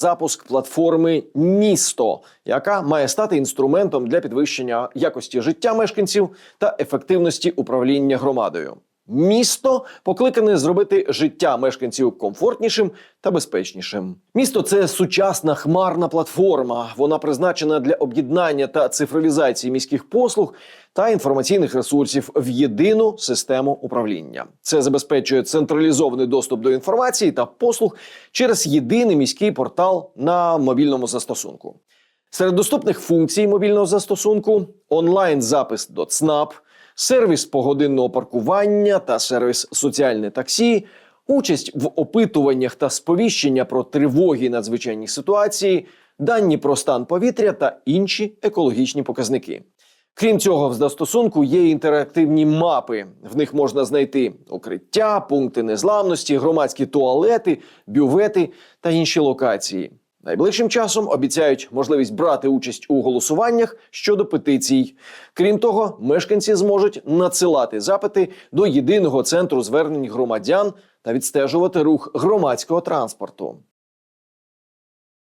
запуск платформи Місто, яка має стати інструментом для підвищення якості життя мешканців та ефективності управління громадою. Місто покликане зробити життя мешканців комфортнішим та безпечнішим. Місто це сучасна хмарна платформа. Вона призначена для об'єднання та цифровізації міських послуг та інформаційних ресурсів в єдину систему управління. Це забезпечує централізований доступ до інформації та послуг через єдиний міський портал на мобільному застосунку. Серед доступних функцій мобільного застосунку онлайн-запис до ЦНАП, сервіс погодинного паркування та сервіс соціальне таксі, участь в опитуваннях та сповіщення про тривоги надзвичайні ситуації, дані про стан повітря та інші екологічні показники. Крім цього, в застосунку є інтерактивні мапи. В них можна знайти укриття, пункти незламності, громадські туалети, бювети та інші локації. Найближчим часом обіцяють можливість брати участь у голосуваннях щодо петицій. Крім того, мешканці зможуть надсилати запити до єдиного центру звернень громадян та відстежувати рух громадського транспорту.